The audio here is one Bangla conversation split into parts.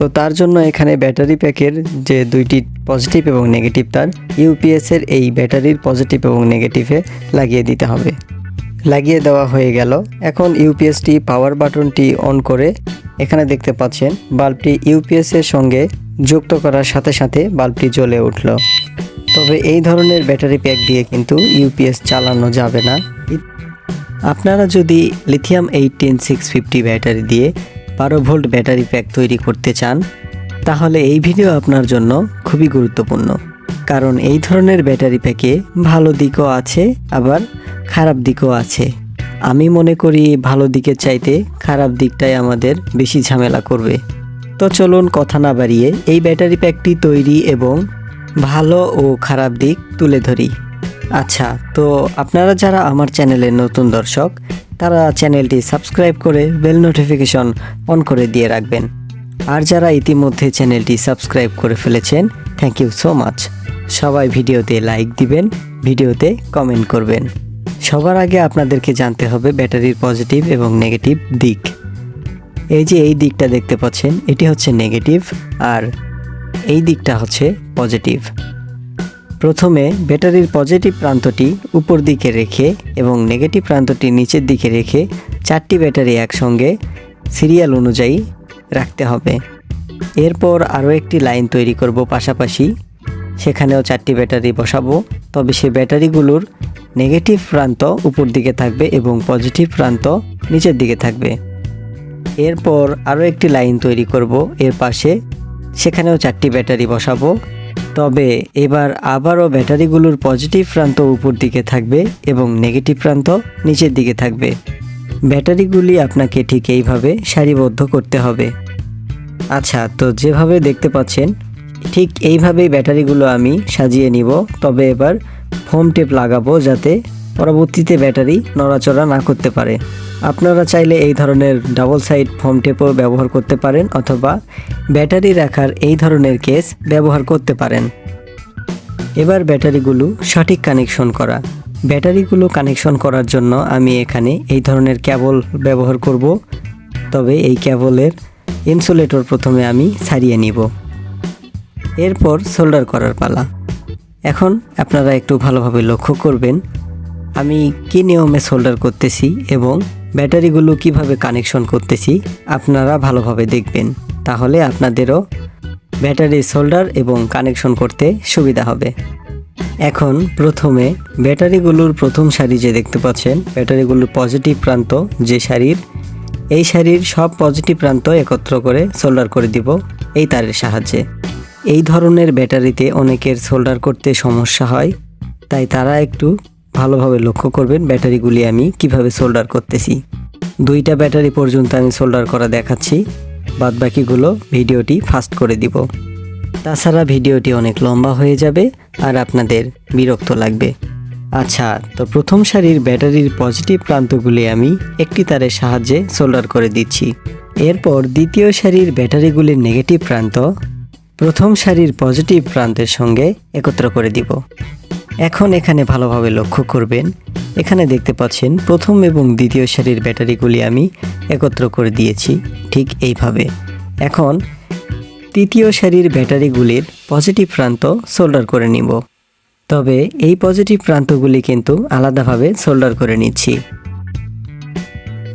তো তার জন্য এখানে ব্যাটারি প্যাকের যে দুইটি পজিটিভ এবং নেগেটিভ তার ইউপিএসের এই ব্যাটারির পজিটিভ এবং নেগেটিভে লাগিয়ে দিতে হবে। লাগিয়ে দেওয়া হয়ে গেল। এখন ইউপিএসটি পাওয়ার বাটনটি অন করে এখানে দেখতে পাচ্ছেন বাল্বটি ইউপিএসের সঙ্গে যুক্ত করার সাথে সাথে বাল্বটি জ্বলে উঠল। তবে এই ধরনের ব্যাটারি প্যাক দিয়ে কিন্তু ইউপিএস চালানো যাবে না। আপনারা যদি lithium eighteen six fifty battery দিয়ে বারো ভোল্ট ব্যাটারি প্যাক তৈরি করতে চান, তাহলে এই ভিডিও আপনার জন্য খুবই গুরুত্বপূর্ণ। কারণ এই ধরনের ব্যাটারি প্যাকে ভালো দিকও আছে, আবার খারাপ দিকও আছে। আমি মনে করি ভালো দিকের চাইতে খারাপ দিকটাই আমাদের বেশি ঝামেলা করবে। তো চলুন কথা না বাড়িয়ে এই ব্যাটারি প্যাকটি তৈরি এবং ভালো ও খারাপ দিক তুলে ধরি। আচ্ছা তো আপনারা যারা আমার চ্যানেলের নতুন দর্শক তারা চ্যানেলটি সাবস্ক্রাইব করে বেল নোটিফিকেশন অন করে দিয়ে রাখবেন। আর যারা ইতিমধ্যে চ্যানেলটি সাবস্ক্রাইব করে ফেলেছেন থ্যাংক ইউ সো মাচ সবাই ভিডিওতে লাইক দিবেন, ভিডিওতে কমেন্ট করবেন। সবার আগে আপনাদেরকে জানতে হবে ব্যাটারির পজিটিভ এবং নেগেটিভ দিক। এই যে এই দিকটা দেখতে পাচ্ছেন, এটি হচ্ছে নেগেটিভ আর এই দিকটা হচ্ছে পজিটিভ। প্রথমে ব্যাটারির পজিটিভ প্রান্তটি উপর দিকে রেখে এবং নেগেটিভ প্রান্তটি নিচের দিকে রেখে চারটি ব্যাটারি একসঙ্গে সিরিয়াল অনুযায়ী রাখতে হবে। এরপর আরও একটি লাইন তৈরি করব পাশাপাশি। সেখানেও চারটি ব্যাটারি বসাবো। তবে সে ব্যাটারিগুলোর নেগেটিভ প্রান্ত উপর দিকে থাকবে এবং পজিটিভ প্রান্ত নিচের দিকে থাকবে। এরপর আরও একটি লাইন তৈরি করব। এর পাশে সেখানেও চারটি ব্যাটারি বসাবো। তবে এবার আবারও ব্যাটারিগুলোর পজিটিভ প্রান্ত উপর দিকে থাকবে এবং নেগেটিভ প্রান্ত নিচের দিকে থাকবে। ব্যাটারিগুলি আপনাকে ঠিক এইভাবে সারিবদ্ধ করতে হবে। আচ্ছা তো যেভাবে দেখতে পাচ্ছেন, ঠিক এইভাবেই ব্যাটারিগুলো আমি সাজিয়ে নিব, তবে এবার ফোম টেপ লাগাবো যাতে পরবর্তীতে ব্যাটারি নড়াচড়া না করতে পারে। আপনারা চাইলে এই ধরনের ডাবল সাইড ফোম টেপও ব্যবহার করতে পারেন অথবা ব্যাটারি রাখার এই ধরনের কেস ব্যবহার করতে পারেন। এবার ব্যাটারিগুলো সঠিক কানেকশন করা। ব্যাটারিগুলো কানেকশন করার জন্য আমি এখানে এই ধরনের ক্যাবল ব্যবহার করব। তবে এই ক্যাবলের ইনসুলেটর প্রথমে আমি ছাড়িয়ে নিব। এরপর সোল্ডার করার পালা। এখন আপনারা একটু ভালোভাবে লক্ষ্য করবেন আমি কী নিয়মে সোল্ডার করতেছি এবং ব্যাটারিগুলো কীভাবে কানেকশন করতেছি আপনারা ভালোভাবে দেখবেন। তাহলে আপনাদেরও ব্যাটারি সোল্ডার এবং কানেকশন করতে সুবিধা হবে। এখন প্রথমে ব্যাটারিগুলোর প্রথম সারি যে দেখতে পাচ্ছেন ব্যাটারিগুলোর পজিটিভ প্রান্ত যে শাড়ির এই শাড়ির সব পজিটিভ প্রান্ত একত্র করে সোল্ডার করে দিব এই তারের সাহায্যে। এই ধরনের ব্যাটারিতে অনেকের সোল্ডার করতে সমস্যা হয়, তাই তারা একটু ভালোভাবে লক্ষ্য করবেন ব্যাটারিগুলি আমি কীভাবে সোল্ডার করতেছি। দুইটা ব্যাটারি পর্যন্ত আমি সোল্ডার করা দেখাচ্ছি, বাদবাকিগুলো ভিডিওটি ফাস্ট করে দিব। তাছাড়া ভিডিওটি অনেক লম্বা হয়ে যাবে আর আপনাদের বিরক্ত লাগবে। আচ্ছা তো প্রথম সারির ব্যাটারির পজিটিভ প্রান্তগুলি আমি একটি তারের সাহায্যে সোল্ডার করে দিচ্ছি। এরপর দ্বিতীয় সারির ব্যাটারিগুলির নেগেটিভ প্রান্ত প্রথম সারির পজিটিভ প্রান্তের সঙ্গে একত্র করে দিব। এখন এখানে ভালোভাবে লক্ষ্য করবেন। এখানে দেখতে পাচ্ছেন, প্রথম এবং দ্বিতীয় সারির ব্যাটারিগুলি আমি একত্র করে দিয়েছি, ঠিক এইভাবে। এখন তৃতীয় সারির ব্যাটারিগুলির পজিটিভ প্রান্ত সোল্ডার করে নিব। তবে এই পজিটিভ প্রান্তগুলি কিন্তু আলাদাভাবে সোল্ডার করে নিচ্ছি।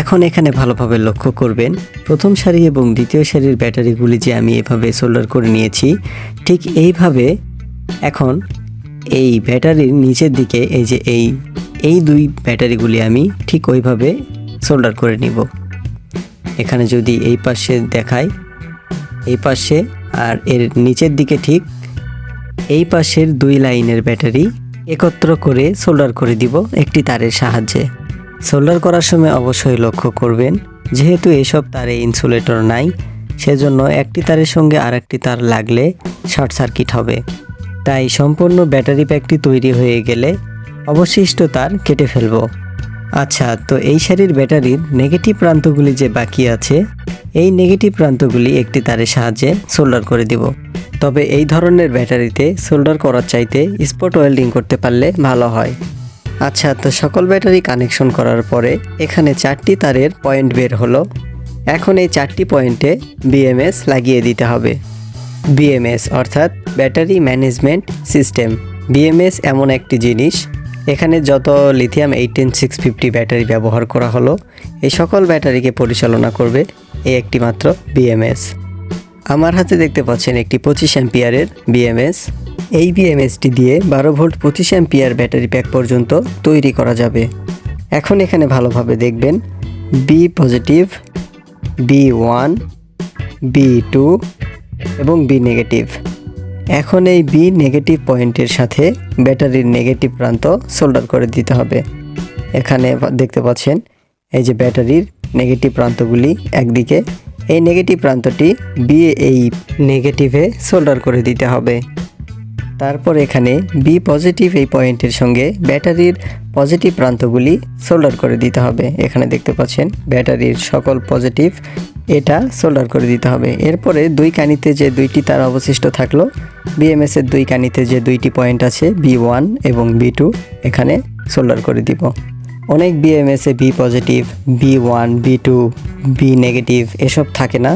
এখন এখানে ভালোভাবে লক্ষ্য করবেন, প্রথম সারি এবং দ্বিতীয় সারির ব্যাটারিগুলি যে আমি এভাবে সোল্ডার করে নিয়েছি, ঠিক এইভাবে এখন এই ব্যাটারির নিচের দিকে, এই যে এই এই দুই ব্যাটারিগুলি আমি ঠিক ওইভাবে সোল্ডার করে নিব। এখানে যদি এই পাশে দেখাই, এই পাশে আর এর নিচের দিকে ঠিক এই পাশের দুই লাইনের ব্যাটারি একত্র করে সোল্ডার করে দিব একটি তারের সাহায্যে। সোল্ডার করার সময় অবশ্যই লক্ষ্য করবেন, যেহেতু এসব তারে ইনসুলেটর নাই, সেজন্য একটি তারের সঙ্গে আরেকটি তার লাগলে শর্ট সার্কিট হবে। তাই সম্পূর্ণ ব্যাটারি প্যাকটি তৈরি হয়ে গেলে অবশিষ্ট তার কেটে ফেলব। আচ্ছা তো এই সারির ব্যাটারির নেগেটিভ প্রান্তগুলি যে বাকি আছে, এই নেগেটিভ প্রান্তগুলি একটি তারের সাহায্যে সোল্ডার করে দিব। তবে এই ধরনের ব্যাটারিতে সোল্ডার করার চাইতে স্পট ওয়েল্ডিং করতে পারলে ভালো হয়। আচ্ছা তো সকল ব্যাটারি কানেকশন করার পরে এখানে চারটি তারের পয়েন্ট বের হলো। এখন এই চারটি পয়েন্টে বিএমএস লাগিয়ে দিতে হবে। বিএমএস অর্থাৎ ব্যাটারি ম্যানেজমেন্ট সিস্টেম। বিএমএস এমন একটি জিনিস, এখানে যত lithium eighteen six fifty battery ব্যবহার করা হলো, এই সকল ব্যাটারিকে পরিচালনা করবে এই একটি মাত্র বিএমএস আমার হাতে দেখতে পাচ্ছেন একটি পঁচিশ অ্যাম্পিয়ারের বিএমএস এই বিএমএসটি দিয়ে বারো ভোল্ট পঁচিশ অ্যাম্পিয়ার ব্যাটারি প্যাক পর্যন্ত তৈরি করা যাবে। এখন এখানে ভালোভাবে দেখবেন B positive B one B two এবং বি নেগেটিভ এখন এই বি নেগেটিভ পয়েন্টের সাথে ব্যাটারির নেগেটিভ প্রান্ত সোল্ডার করে দিতে হবে। এখানে দেখতে পাচ্ছেন, এই যে ব্যাটারির নেগেটিভ প্রান্তগুলি একদিকে, এই নেগেটিভ প্রান্তটি বি এই নেগেটিভে সোল্ডার করে দিতে হবে। তারপর এখানে বি পজিটিভ এই পয়েন্টের সঙ্গে ব্যাটারির পজিটিভ প্রান্তগুলি সোল্ডার করে দিতে হবে। এখানে দেখতে পাচ্ছেন, ব্যাটারির সকল পজিটিভ এটা সোল্ডার করে দিতে হবে। এরপরে দুই কানিতে যে দুইটি তার অবশিষ্ট থাকল বিএমএস এর দুই কানিতে যে দুইটি পয়েন্ট আছে বি ওয়ান এবং বি টু এখানে সোল্ডার করে দিব। অনেক BMS B positive B one B two B negative এসব থাকে না।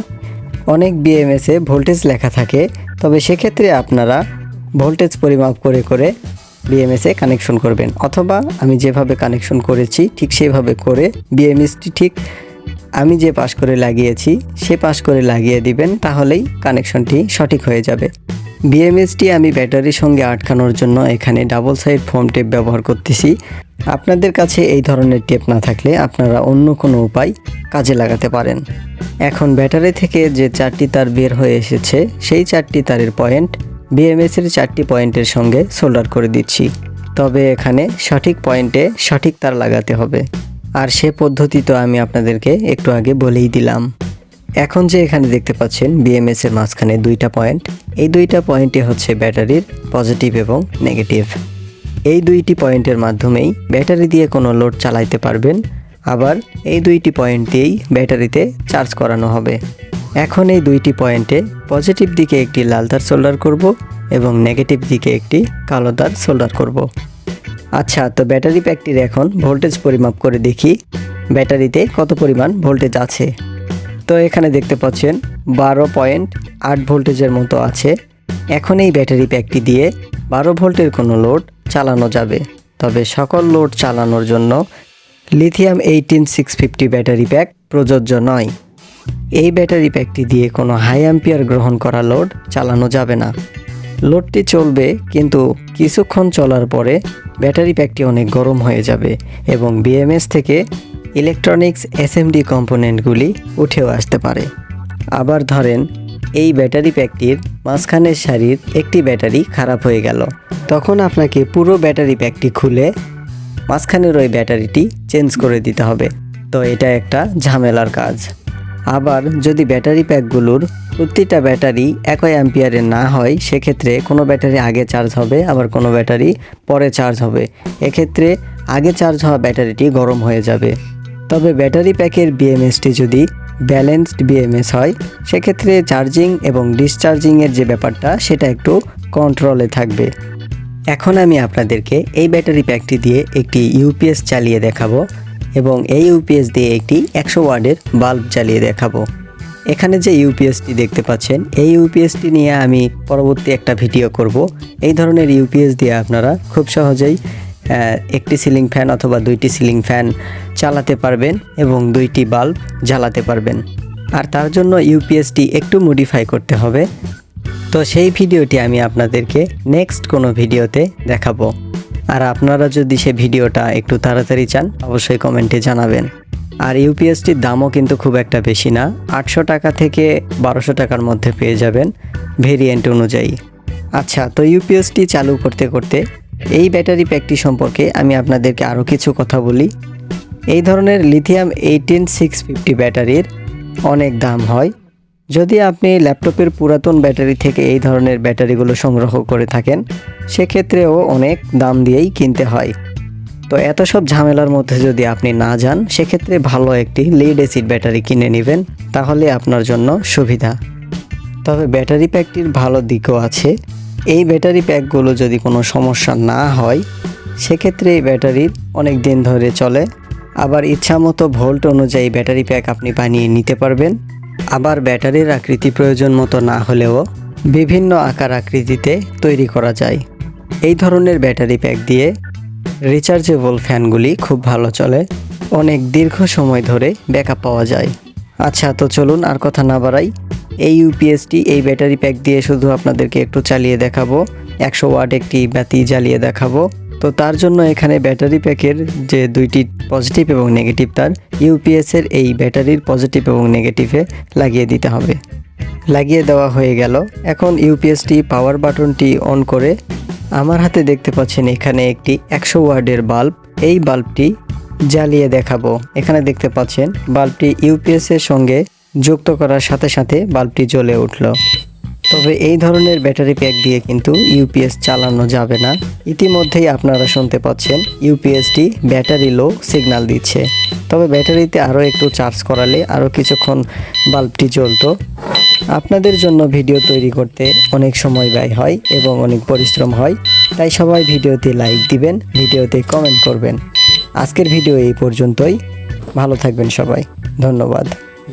অনেক বিএমএস ভোল্টেজ লেখা থাকে, তবে সেক্ষেত্রে আপনারা ভোল্টেজ পরিমাপ করে করে বিএমএস এ কানেকশন করবেন। অথবা আমি যেভাবে কানেকশন করেছি, ঠিক সেভাবে করে বিএমএসটি ঠিক আমি যে পাশ করে লাগিয়েছি, সে পাশ করে লাগিয়ে দিবেন তাহলেই কানেকশনটি সঠিক হয়ে যাবে। বিএমএসটি আমি ব্যাটারির সঙ্গে আটকানোর জন্য এখানে ডাবল সাইড ফোম টেপ ব্যবহার করতেছি। আপনাদের কাছে এই ধরনের টেপ না থাকলে আপনারা অন্য কোনো উপায় কাজে লাগাতে পারেন। এখন ব্যাটারি থেকে যে চারটি তার বের হয়ে এসেছে, সেই চারটি তারের পয়েন্ট বিএমএস এর চারটি পয়েন্টের সঙ্গে সোল্ডার করে দিচ্ছি। তবে এখানে সঠিক পয়েন্টে সঠিক তার লাগাতে হবে। আর সে পদ্ধতি তো আমি আপনাদেরকে একটু আগে বলেই দিলাম। এখন যে এখানে দেখতে পাচ্ছেন বিএমএস এর মাঝখানে দুইটা পয়েন্ট এই দুইটা পয়েন্টে হচ্ছে ব্যাটারির পজিটিভ এবং নেগেটিভ এই দুইটি পয়েন্টের মাধ্যমেই ব্যাটারি দিয়ে কোনো লোড চালাইতে পারবেন। আবার এই দুইটি পয়েন্ট দিয়েই ব্যাটারিতে চার্জ করানো হবে। এখন এই দুইটি পয়েন্টে পজিটিভ দিকে একটি লাল তার সোল্ডার করব এবং নেগেটিভ দিকে একটি কালো তার সোল্ডার করব। আচ্ছা তো ব্যাটারি প্যাকটির এখন ভোল্টেজ পরিমাপ করে দেখি। ব্যাটারিতে কত পরিমাণ ভোল্টেজ আছে? তো এখানে দেখতে পাচ্ছেন, বারো পয়েন্ট আট ভোল্টেজের মতো আছে। এখন এই ব্যাটারি প্যাকটি দিয়ে বারো ভোল্টের কোনো লোড চালানো যাবে। তবে সকল লোড চালানোর জন্য lithium eighteen six fifty battery pack প্রযোজ্য নয়। এই ব্যাটারি প্যাকটি দিয়ে কোনো হাই অ্যাম্পিয়ার গ্রহণ করা লোড চালানো যাবে না। লোডটি চলবে, কিন্তু কিছুক্ষণ চলার পরে ব্যাটারি প্যাকটি অনেক গরম হয়ে যাবে এবং বিএমএস থেকে ইলেকট্রনিক্স এসএমডি কম্পোনেন্টগুলি উঠেও আসতে পারে। আবার ধরেন, এই ব্যাটারি প্যাকটির মাঝখানের শাড়ির একটি ব্যাটারি খারাপ হয়ে গেল। তখন আপনাকে পুরো ব্যাটারি প্যাকটি খুলে মাঝখানের ওই ব্যাটারিটি চেঞ্জ করে দিতে হবে। তো এটা একটা ঝামেলার কাজ। আবার যদি ব্যাটারি প্যাকগুলোর প্রতিটা ব্যাটারি একই অ্যাম্পিয়ারে না হয়, সেক্ষেত্রে কোনো ব্যাটারি আগে চার্জ হবে, আবার কোনো ব্যাটারি পরে চার্জ হবে। এক্ষেত্রে আগে চার্জ হওয়া ব্যাটারিটি গরম হয়ে যাবে। তবে ব্যাটারি প্যাকের বিএমএসটি যদি ব্যালেন্সড বিএমএস হয়, সেক্ষেত্রে চার্জিং এবং ডিসচার্জিংয়ের যে ব্যাপারটা, সেটা একটু কন্ট্রোলে থাকবে। এখন আমি আপনাদেরকে এই ব্যাটারি প্যাকটি দিয়ে একটি ইউপিএস চালিয়ে দেখাবো। এবং এই ইউপিএস দিয়ে একটি একশো ওয়ার্ডের বাল্ব জ্বালিয়ে দেখাবো। এখানে যে ইউপিএসটি দেখতে পাচ্ছেন, এই ইউপিএসটি নিয়ে আমি পরবর্তী একটা ভিডিও করব। এই ধরনের ইউপিএস দিয়ে আপনারা খুব সহজেই একটি সিলিং ফ্যান অথবা দুইটি সিলিং ফ্যান চালাতে পারবেন এবং দুইটি বাল্ব জ্বালাতে পারবেন। আর তার জন্য ইউপিএসটি একটু মডিফাই করতে হবে। তো সেই ভিডিওটি আমি আপনাদেরকে নেক্সট কোনো ভিডিওতে দেখাবো। আর আপনারা যদি সে ভিডিওটা একটু তাড়াতাড়ি চান, অবশ্যই কমেন্টে জানাবেন। আর ইউপিএসটির দামও কিন্তু খুব একটা বেশি না, আটশো টাকা থেকে বারোশো টাকার মধ্যে পেয়ে যাবেন ভেরিয়েন্ট অনুযায়ী। আচ্ছা তো ইউপিএসটি চালু করতে করতে এই ব্যাটারি প্যাকটি সম্পর্কে আমি আপনাদেরকে আরও কিছু কথা বলি। এই ধরনের লিথিয়াম এইটিন সিক্স ফিফটি ব্যাটারির অনেক দাম হয়। যদি আপনি ল্যাপটপের পুরাতন ব্যাটারি থেকে এই ধরনের ব্যাটারিগুলো সংগ্রহ করে থাকেন, সেক্ষেত্রেও অনেক দাম দিয়েই কিনতে হয়। তো এত সব ঝামেলার মধ্যে যদি আপনি না যান, সেক্ষেত্রে ভালো একটি লিড অ্যাসিড ব্যাটারি কিনে নেবেন, তাহলে আপনার জন্য সুবিধা। তবে ব্যাটারি প্যাকটির ভালো দিকও আছে। এই ব্যাটারি প্যাকগুলো যদি কোনো সমস্যা না হয়, সেক্ষেত্রে এই ব্যাটারির অনেক দিন ধরে চলে। আবার ইচ্ছামতো ভোল্ট অনুযায়ী ব্যাটারি প্যাক আপনি বানিয়ে নিতে পারবেন। আবার ব্যাটারির আকৃতি প্রয়োজন মতো না হলেও বিভিন্ন আকার আকৃতিতে তৈরি করা যায়। এই ধরনের ব্যাটারি প্যাক দিয়ে রিচার্জেবল ফ্যানগুলি খুব ভালো চলে। অনেক দীর্ঘ সময় ধরে ব্যাকআপ পাওয়া যায়। আচ্ছা তো চলুন আর কথা না বাড়াই। এই ইউপিএসটি, এই ব্যাটারি প্যাক দিয়ে শুধু আপনাদেরকে একটু চালিয়ে দেখাবো। একশো ওয়াট একটি বাতি জ্বালিয়ে দেখাবো। তো তার জন্য এখানে ব্যাটারি প্যাকের যে দুইটি পজিটিভ এবং নেগেটিভ, তার ইউপিএসের এই ব্যাটারির পজিটিভ এবং নেগেটিভে লাগিয়ে দিতে হবে। লাগিয়ে দেওয়া হয়ে গেল। এখন ইউপিএসটি পাওয়ার বাটনটি অন করে আমার হাতে দেখতে পাচ্ছেন এখানে একটি একশো ওয়ার্ডের বাল্ব এই বাল্বটি জ্বালিয়ে দেখাবো। এখানে দেখতে পাচ্ছেন বাল্বটি ইউপিএস এর সঙ্গে যুক্ত করার সাথে সাথে বাল্বটি জ্বলে উঠল। তবে এই ধরনের ব্যাটারি প্যাক দিয়ে কিন্তু ইউপিএস চালানো যাবে না। ইতিমধ্যেই আপনারা শুনতে পাচ্ছেন, ইউপিএসটি ব্যাটারি লো সিগন্যাল দিচ্ছে। তবে ব্যাটারিতে আরও একটু চার্জ করালে আরও কিছুক্ষণ বাল্বটি জ্বলতো। আপনাদের জন্য ভিডিও তৈরি করতে অনেক সময় ব্যয় হয় এবং অনেক পরিশ্রম হয়, তাই সবাই ভিডিওতে লাইক দিবেন, ভিডিওতে কমেন্ট করবেন। আজকের ভিডিও এই পর্যন্তই। ভালো থাকবেন সবাই। ধন্যবাদ।